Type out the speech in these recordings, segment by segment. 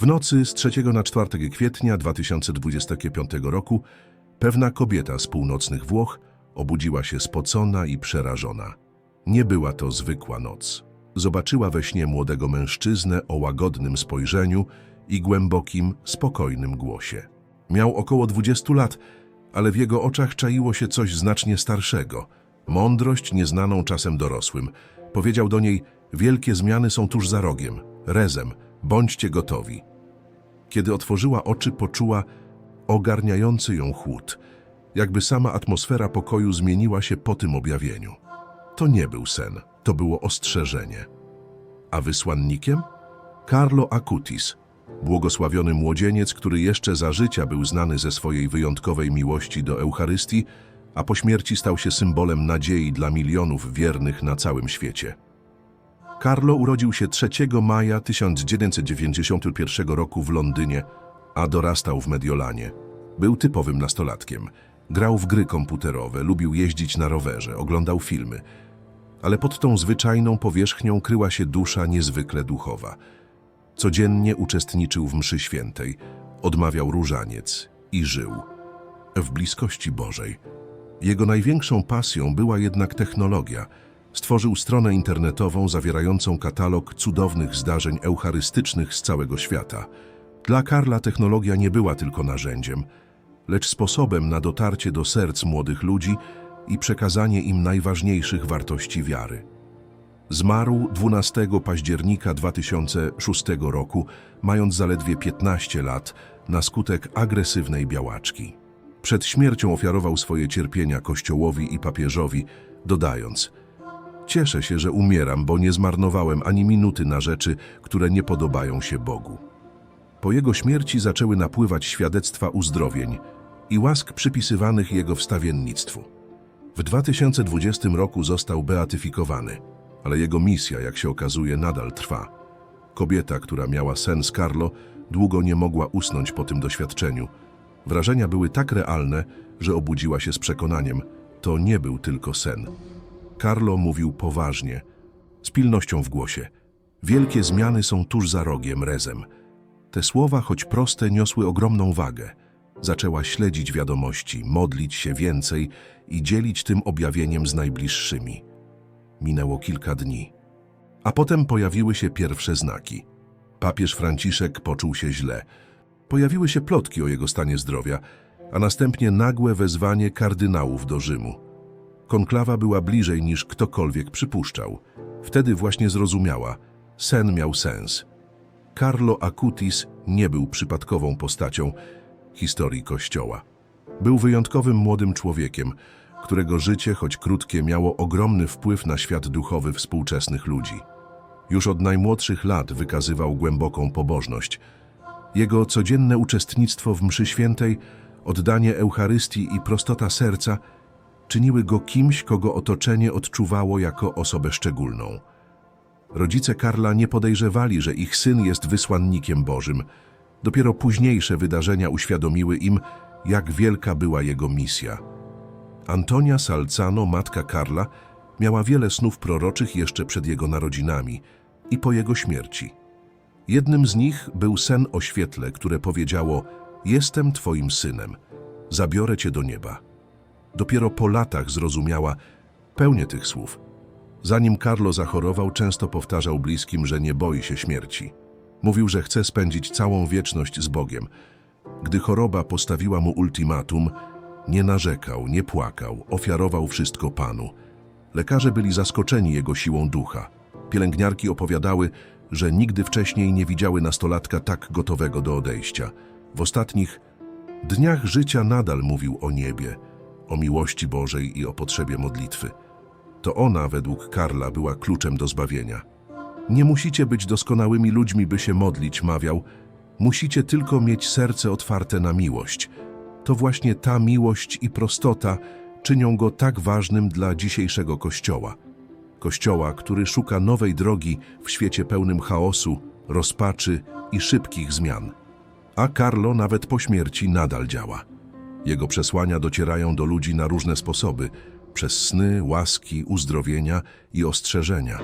W nocy z 3 na 4 kwietnia 2025 roku pewna kobieta z północnych Włoch obudziła się spocona i przerażona. Nie była to zwykła noc. Zobaczyła we śnie młodego mężczyznę o łagodnym spojrzeniu i głębokim, spokojnym głosie. Miał około 20 lat, ale w jego oczach czaiło się coś znacznie starszego. Mądrość nieznaną czasem dorosłym. Powiedział do niej, wielkie zmiany są tuż za rogiem. Rezem, bądźcie gotowi. Kiedy otworzyła oczy, poczuła ogarniający ją chłód. Jakby sama atmosfera pokoju zmieniła się po tym objawieniu. To nie był sen, to było ostrzeżenie. A wysłannikiem? Carlo Acutis, błogosławiony młodzieniec, który jeszcze za życia był znany ze swojej wyjątkowej miłości do Eucharystii, a po śmierci stał się symbolem nadziei dla milionów wiernych na całym świecie. Carlo urodził się 3 maja 1991 roku w Londynie, a dorastał w Mediolanie. Był typowym nastolatkiem. Grał w gry komputerowe, lubił jeździć na rowerze, oglądał filmy. Ale pod tą zwyczajną powierzchnią kryła się dusza niezwykle duchowa. Codziennie uczestniczył w mszy świętej, odmawiał różaniec i żył w bliskości Bożej. Jego największą pasją była jednak technologia. Stworzył stronę internetową zawierającą katalog cudownych zdarzeń eucharystycznych z całego świata. Dla Karla technologia nie była tylko narzędziem, lecz sposobem na dotarcie do serc młodych ludzi i przekazanie im najważniejszych wartości wiary. Zmarł 12 października 2006 roku, mając zaledwie 15 lat, na skutek agresywnej białaczki. Przed śmiercią ofiarował swoje cierpienia Kościołowi i papieżowi, dodając Cieszę się, że umieram, bo nie zmarnowałem ani minuty na rzeczy, które nie podobają się Bogu. Po jego śmierci zaczęły napływać świadectwa uzdrowień i łask przypisywanych jego wstawiennictwu. W 2020 roku został beatyfikowany, ale jego misja, jak się okazuje, nadal trwa. Kobieta, która miała sen z Carlo, długo nie mogła usnąć po tym doświadczeniu. Wrażenia były tak realne, że obudziła się z przekonaniem, to nie był tylko sen. Carlo mówił poważnie, z pilnością w głosie. Wielkie zmiany są tuż za rogiem, rezem. Te słowa, choć proste, niosły ogromną wagę. Zaczęła śledzić wiadomości, modlić się więcej i dzielić tym objawieniem z najbliższymi. Minęło kilka dni. A potem pojawiły się pierwsze znaki. Papież Franciszek poczuł się źle. Pojawiły się plotki o jego stanie zdrowia, a następnie nagłe wezwanie kardynałów do Rzymu. Konklawa była bliżej niż ktokolwiek przypuszczał. Wtedy właśnie zrozumiała, sen miał sens. Carlo Acutis nie był przypadkową postacią historii Kościoła. Był wyjątkowym młodym człowiekiem, którego życie, choć krótkie, miało ogromny wpływ na świat duchowy współczesnych ludzi. Już od najmłodszych lat wykazywał głęboką pobożność. Jego codzienne uczestnictwo w mszy świętej, oddanie Eucharystii i prostota serca czyniły go kimś, kogo otoczenie odczuwało jako osobę szczególną. Rodzice Karla nie podejrzewali, że ich syn jest wysłannikiem Bożym. Dopiero późniejsze wydarzenia uświadomiły im, jak wielka była jego misja. Antonia Salzano, matka Karla, miała wiele snów proroczych jeszcze przed jego narodzinami i po jego śmierci. Jednym z nich był sen o świetle, które powiedziało Jestem twoim synem, zabiorę cię do nieba. Dopiero po latach zrozumiała pełnię tych słów. Zanim Carlo zachorował, często powtarzał bliskim, że nie boi się śmierci. Mówił, że chce spędzić całą wieczność z Bogiem. Gdy choroba postawiła mu ultimatum, nie narzekał, nie płakał, ofiarował wszystko Panu. Lekarze byli zaskoczeni jego siłą ducha. Pielęgniarki opowiadały, że nigdy wcześniej nie widziały nastolatka tak gotowego do odejścia. W ostatnich dniach życia nadal mówił o niebie, o miłości Bożej i o potrzebie modlitwy. To ona, według Karla, była kluczem do zbawienia. Nie musicie być doskonałymi ludźmi, by się modlić, mawiał. Musicie tylko mieć serce otwarte na miłość. To właśnie ta miłość i prostota czynią go tak ważnym dla dzisiejszego Kościoła. Kościoła, który szuka nowej drogi w świecie pełnym chaosu, rozpaczy i szybkich zmian. A Carlo nawet po śmierci nadal działa. Jego przesłania docierają do ludzi na różne sposoby, przez sny, łaski, uzdrowienia i ostrzeżenia.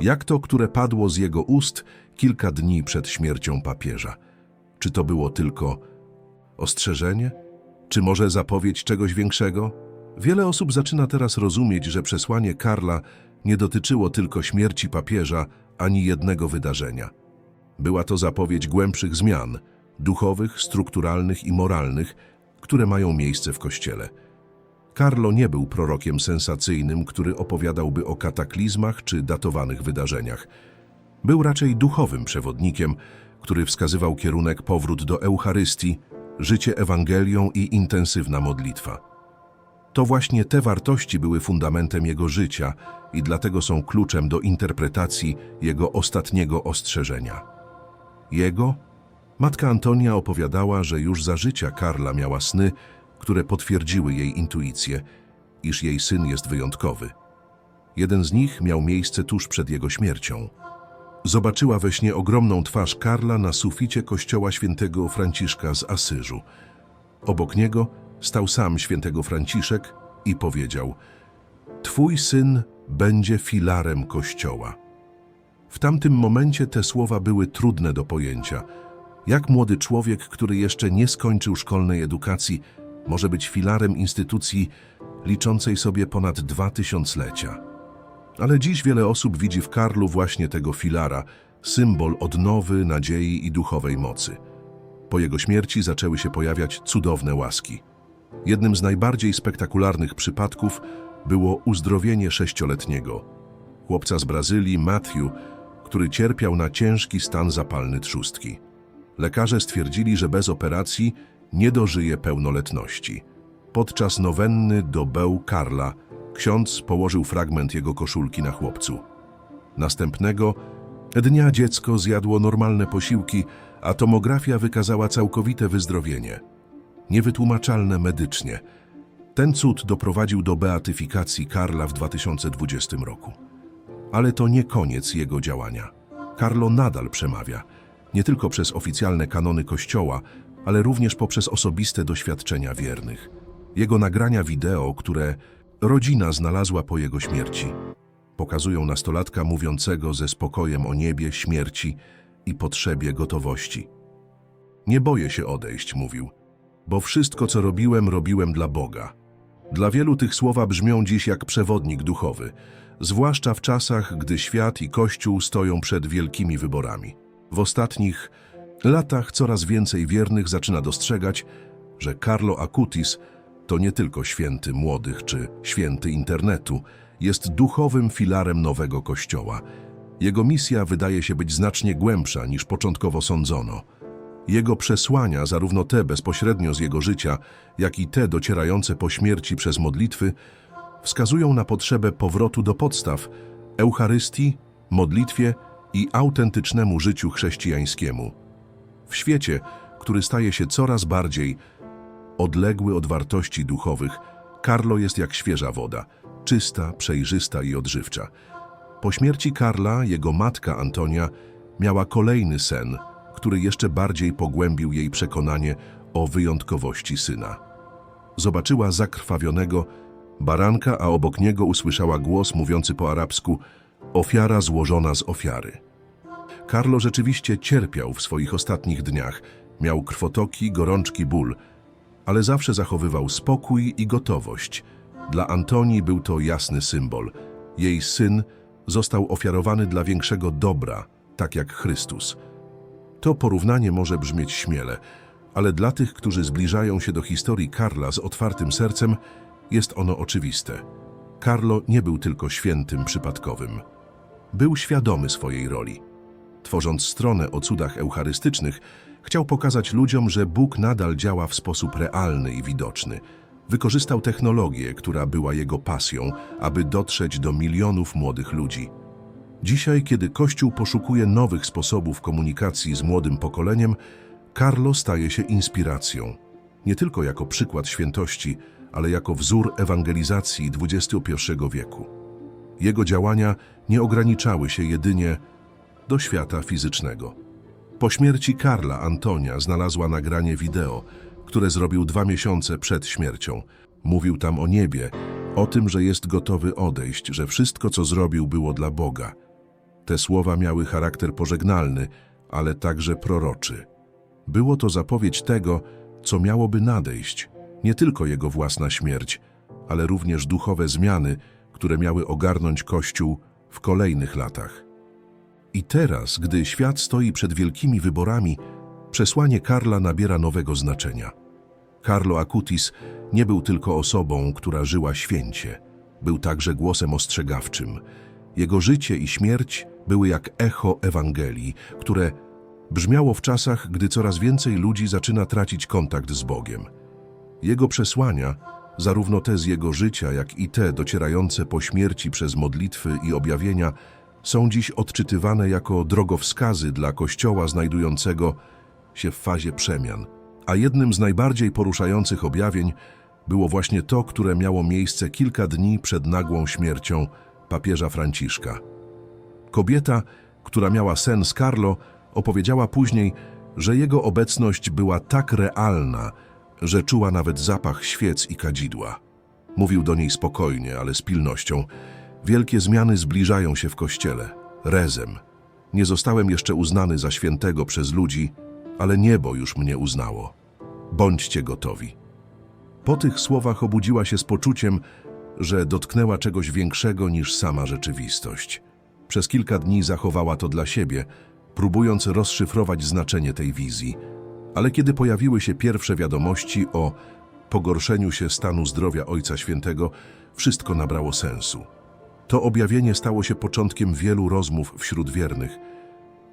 Jak to, które padło z jego ust, kilka dni przed śmiercią papieża. Czy to było tylko ostrzeżenie? Czy może zapowiedź czegoś większego? Wiele osób zaczyna teraz rozumieć, że przesłanie Karla nie dotyczyło tylko śmierci papieża ani jednego wydarzenia. Była to zapowiedź głębszych zmian duchowych, strukturalnych i moralnych, które mają miejsce w Kościele. Carlo nie był prorokiem sensacyjnym, który opowiadałby o kataklizmach czy datowanych wydarzeniach. Był raczej duchowym przewodnikiem, który wskazywał kierunek powrót do Eucharystii, życie Ewangelią i intensywna modlitwa. To właśnie te wartości były fundamentem jego życia i dlatego są kluczem do interpretacji jego ostatniego ostrzeżenia. Jego? Matka Antonia opowiadała, że już za życia Karla miała sny, które potwierdziły jej intuicję, iż jej syn jest wyjątkowy. Jeden z nich miał miejsce tuż przed jego śmiercią. Zobaczyła we śnie ogromną twarz Karla na suficie kościoła świętego Franciszka z Asyżu. Obok niego stał sam świętego Franciszek i powiedział Twój syn będzie filarem kościoła. W tamtym momencie te słowa były trudne do pojęcia. Jak młody człowiek, który jeszcze nie skończył szkolnej edukacji, może być filarem instytucji liczącej sobie ponad dwa tysiąclecia? Ale dziś wiele osób widzi w Karlu właśnie tego filara, symbol odnowy, nadziei i duchowej mocy. Po jego śmierci zaczęły się pojawiać cudowne łaski. Jednym z najbardziej spektakularnych przypadków było uzdrowienie sześcioletniego chłopca z Brazylii, Matthew, który cierpiał na ciężki stan zapalny trzustki. Lekarze stwierdzili, że bez operacji nie dożyje pełnoletności. Podczas nowenny do beł Karla ksiądz położył fragment jego koszulki na chłopcu. Następnego dnia dziecko zjadło normalne posiłki, a tomografia wykazała całkowite wyzdrowienie. Niewytłumaczalne medycznie. Ten cud doprowadził do beatyfikacji Karla w 2020 roku. Ale to nie koniec jego działania. Carlo nadal przemawia, nie tylko przez oficjalne kanony Kościoła, ale również poprzez osobiste doświadczenia wiernych. Jego nagrania wideo, które rodzina znalazła po jego śmierci, pokazują nastolatka mówiącego ze spokojem o niebie, śmierci i potrzebie gotowości. Nie boję się odejść, mówił, bo wszystko, co robiłem, robiłem dla Boga. Dla wielu tych słowa brzmią dziś jak przewodnik duchowy, zwłaszcza w czasach, gdy świat i Kościół stoją przed wielkimi wyborami. W ostatnich latach coraz więcej wiernych zaczyna dostrzegać, że Carlo Acutis to nie tylko święty młodych czy święty internetu, jest duchowym filarem nowego Kościoła. Jego misja wydaje się być znacznie głębsza niż początkowo sądzono. Jego przesłania, zarówno te bezpośrednio z jego życia, jak i te docierające po śmierci przez modlitwy, wskazują na potrzebę powrotu do podstaw Eucharystii, modlitwie i autentycznemu życiu chrześcijańskiemu. W świecie, który staje się coraz bardziej odległy od wartości duchowych, Karlo jest jak świeża woda, czysta, przejrzysta i odżywcza. Po śmierci Karla jego matka Antonia miała kolejny sen, który jeszcze bardziej pogłębił jej przekonanie o wyjątkowości syna. Zobaczyła zakrwawionego baranka, a obok niego usłyszała głos mówiący po arabsku ofiara złożona z ofiary. Karlo rzeczywiście cierpiał w swoich ostatnich dniach, miał krwotoki, gorączki, ból, ale zawsze zachowywał spokój i gotowość. Dla Antonii był to jasny symbol. Jej syn został ofiarowany dla większego dobra, tak jak Chrystus. To porównanie może brzmieć śmiele, ale dla tych, którzy zbliżają się do historii Karla z otwartym sercem, jest ono oczywiste. Carlo nie był tylko świętym przypadkowym. Był świadomy swojej roli. Tworząc stronę o cudach eucharystycznych, chciał pokazać ludziom, że Bóg nadal działa w sposób realny i widoczny. Wykorzystał technologię, która była jego pasją, aby dotrzeć do milionów młodych ludzi. Dzisiaj, kiedy Kościół poszukuje nowych sposobów komunikacji z młodym pokoleniem, Carlo staje się inspiracją. Nie tylko jako przykład świętości, ale jako wzór ewangelizacji XXI wieku. Jego działania nie ograniczały się jedynie do świata fizycznego. Po śmierci Karla Antonia znalazła nagranie wideo, które zrobił dwa miesiące przed śmiercią. Mówił tam o niebie, o tym, że jest gotowy odejść, że wszystko, co zrobił, było dla Boga. Te słowa miały charakter pożegnalny, ale także proroczy. Było to zapowiedź tego, co miałoby nadejść, nie tylko jego własna śmierć, ale również duchowe zmiany, które miały ogarnąć Kościół w kolejnych latach. I teraz, gdy świat stoi przed wielkimi wyborami, przesłanie Karla nabiera nowego znaczenia. Carlo Acutis nie był tylko osobą, która żyła święcie. Był także głosem ostrzegawczym. Jego życie i śmierć były jak echo Ewangelii, które brzmiało w czasach, gdy coraz więcej ludzi zaczyna tracić kontakt z Bogiem. Jego przesłania, zarówno te z jego życia, jak i te docierające po śmierci przez modlitwy i objawienia, są dziś odczytywane jako drogowskazy dla Kościoła znajdującego się w fazie przemian. A jednym z najbardziej poruszających objawień było właśnie to, które miało miejsce kilka dni przed nagłą śmiercią papieża Franciszka. Kobieta, która miała sen z Carlo, opowiedziała później, że jego obecność była tak realna, że czuła nawet zapach świec i kadzidła. Mówił do niej spokojnie, ale z pilnością. Wielkie zmiany zbliżają się w kościele. Rezem. Nie zostałem jeszcze uznany za świętego przez ludzi, ale niebo już mnie uznało. Bądźcie gotowi. Po tych słowach obudziła się z poczuciem, że dotknęła czegoś większego niż sama rzeczywistość. Przez kilka dni zachowała to dla siebie, próbując rozszyfrować znaczenie tej wizji. Ale kiedy pojawiły się pierwsze wiadomości o pogorszeniu się stanu zdrowia Ojca Świętego, wszystko nabrało sensu. To objawienie stało się początkiem wielu rozmów wśród wiernych.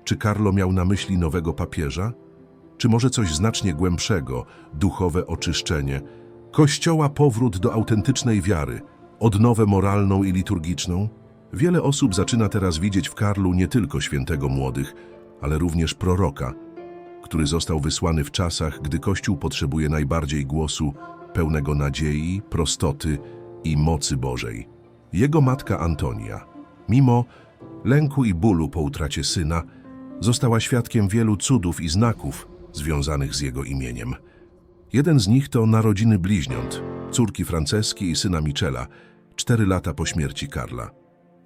Czy Karlo miał na myśli nowego papieża? Czy może coś znacznie głębszego, duchowe oczyszczenie, Kościoła powrót do autentycznej wiary, odnowę moralną i liturgiczną? Wiele osób zaczyna teraz widzieć w Karlu nie tylko świętego młodych, ale również proroka, który został wysłany w czasach, gdy Kościół potrzebuje najbardziej głosu pełnego nadziei, prostoty i mocy Bożej. Jego matka Antonia, mimo lęku i bólu po utracie syna, została świadkiem wielu cudów i znaków związanych z jego imieniem. Jeden z nich to narodziny bliźniąt, córki Franceski i syna Michela, cztery lata po śmierci Karla.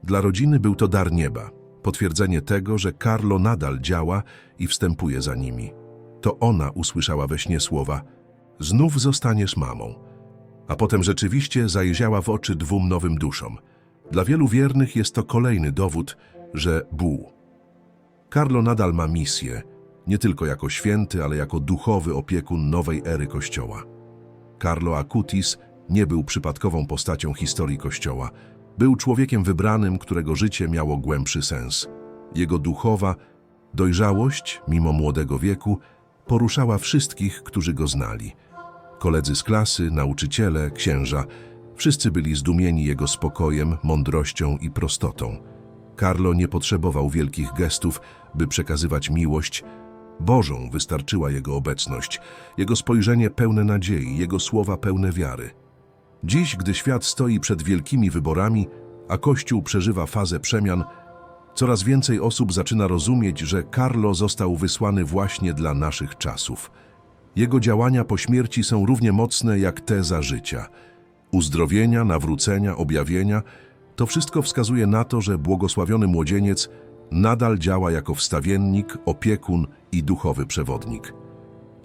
Dla rodziny był to dar nieba, potwierdzenie tego, że Carlo nadal działa i wstępuje za nimi. To ona usłyszała we śnie słowa Znów zostaniesz mamą. A potem rzeczywiście zajrzała w oczy dwóm nowym duszom. Dla wielu wiernych jest to kolejny dowód, że Bóg. Carlo nadal ma misję, nie tylko jako święty, ale jako duchowy opiekun nowej ery Kościoła. Carlo Acutis nie był przypadkową postacią historii Kościoła. Był człowiekiem wybranym, którego życie miało głębszy sens. Jego duchowa dojrzałość, mimo młodego wieku, poruszała wszystkich, którzy go znali. Koledzy z klasy, nauczyciele, księża, wszyscy byli zdumieni jego spokojem, mądrością i prostotą. Carlo nie potrzebował wielkich gestów, by przekazywać miłość. Bożą wystarczyła jego obecność, jego spojrzenie pełne nadziei, jego słowa pełne wiary. Dziś, gdy świat stoi przed wielkimi wyborami, a Kościół przeżywa fazę przemian, coraz więcej osób zaczyna rozumieć, że Carlo został wysłany właśnie dla naszych czasów. Jego działania po śmierci są równie mocne jak te za życia. Uzdrowienia, nawrócenia, objawienia to wszystko wskazuje na to, że błogosławiony młodzieniec nadal działa jako wstawiennik, opiekun i duchowy przewodnik.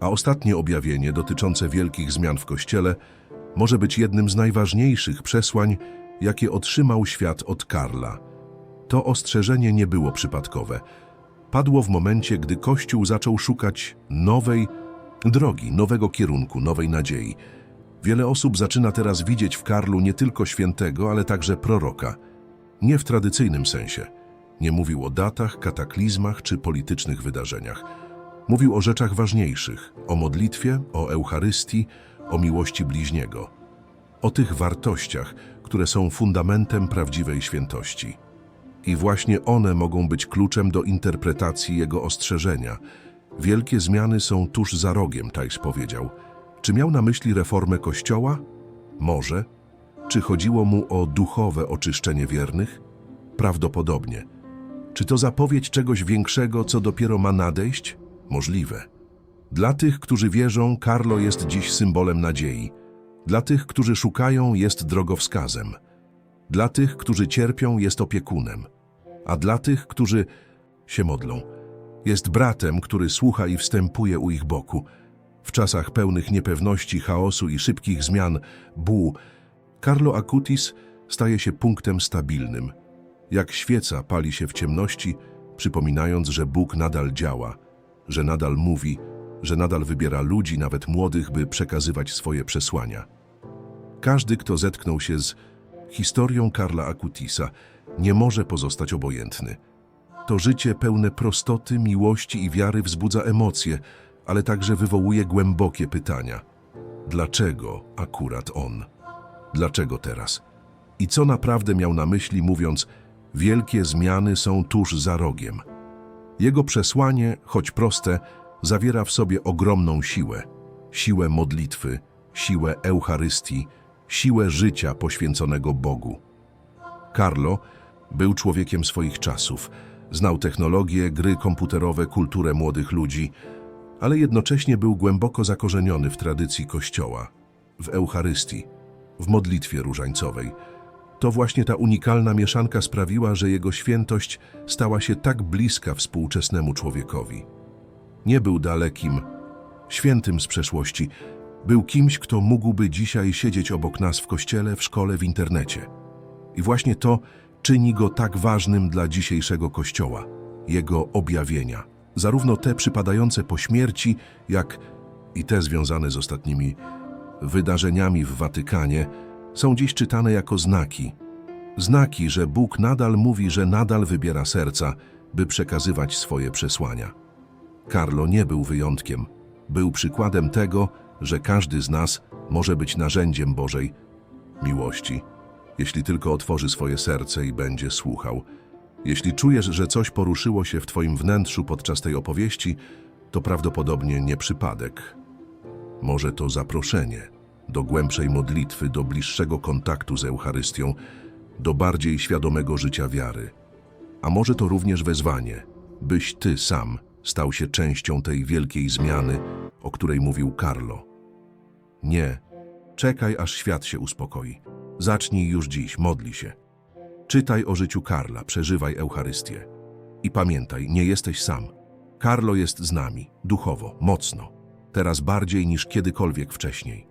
A ostatnie objawienie dotyczące wielkich zmian w Kościele może być jednym z najważniejszych przesłań, jakie otrzymał świat od Karla. To ostrzeżenie nie było przypadkowe. Padło w momencie, gdy Kościół zaczął szukać nowej drogi, nowego kierunku, nowej nadziei. Wiele osób zaczyna teraz widzieć w Karlu nie tylko świętego, ale także proroka. Nie w tradycyjnym sensie. Nie mówił o datach, kataklizmach czy politycznych wydarzeniach. Mówił o rzeczach ważniejszych, o modlitwie, o Eucharystii, o miłości bliźniego. O tych wartościach, które są fundamentem prawdziwej świętości. I właśnie one mogą być kluczem do interpretacji jego ostrzeżenia. Wielkie zmiany są tuż za rogiem, Tajs powiedział. Czy miał na myśli reformę Kościoła? Może. Czy chodziło mu o duchowe oczyszczenie wiernych? Prawdopodobnie. Czy to zapowiedź czegoś większego, co dopiero ma nadejść? Możliwe. Dla tych, którzy wierzą, Karlo jest dziś symbolem nadziei. Dla tych, którzy szukają, jest drogowskazem. Dla tych, którzy cierpią, jest opiekunem. a dla tych, którzy się modlą. Jest bratem, który słucha i wstępuje u ich boku. W czasach pełnych niepewności, chaosu i szybkich zmian, bu, Carlo Acutis staje się punktem stabilnym. Jak świeca pali się w ciemności, przypominając, że Bóg nadal działa, że nadal mówi, że nadal wybiera ludzi, nawet młodych, by przekazywać swoje przesłania. Każdy, kto zetknął się z historią Karla Acutisa, nie może pozostać obojętny. To życie pełne prostoty, miłości i wiary wzbudza emocje, ale także wywołuje głębokie pytania. Dlaczego akurat on? Dlaczego teraz? I co naprawdę miał na myśli, mówiąc, wielkie zmiany są tuż za rogiem? Jego przesłanie, choć proste, zawiera w sobie ogromną siłę. Siłę modlitwy, siłę Eucharystii, siłę życia poświęconego Bogu. Carlo był człowiekiem swoich czasów. Znał technologię, gry komputerowe, kulturę młodych ludzi, ale jednocześnie był głęboko zakorzeniony w tradycji Kościoła, w Eucharystii, w modlitwie różańcowej. To właśnie ta unikalna mieszanka sprawiła, że jego świętość stała się tak bliska współczesnemu człowiekowi. Nie był dalekim, świętym z przeszłości. Był kimś, kto mógłby dzisiaj siedzieć obok nas w kościele, w szkole, w internecie. I właśnie to czyni go tak ważnym dla dzisiejszego Kościoła, jego objawienia. Zarówno te przypadające po śmierci, jak i te związane z ostatnimi wydarzeniami w Watykanie, są dziś czytane jako znaki. Znaki, że Bóg nadal mówi, że nadal wybiera serca, by przekazywać swoje przesłania. Carlo nie był wyjątkiem. Był przykładem tego, że każdy z nas może być narzędziem Bożej miłości, jeśli tylko otworzy swoje serce i będzie słuchał. Jeśli czujesz, że coś poruszyło się w Twoim wnętrzu podczas tej opowieści, to prawdopodobnie nie przypadek. Może to zaproszenie do głębszej modlitwy, do bliższego kontaktu z Eucharystią, do bardziej świadomego życia wiary. A może to również wezwanie, byś Ty sam stał się częścią tej wielkiej zmiany, o której mówił Carlo. Nie, czekaj aż świat się uspokoi. Zacznij już dziś, modli się. Czytaj o życiu Karla, przeżywaj Eucharystię. I pamiętaj, nie jesteś sam. Carlo jest z nami, duchowo, mocno. Teraz bardziej niż kiedykolwiek wcześniej.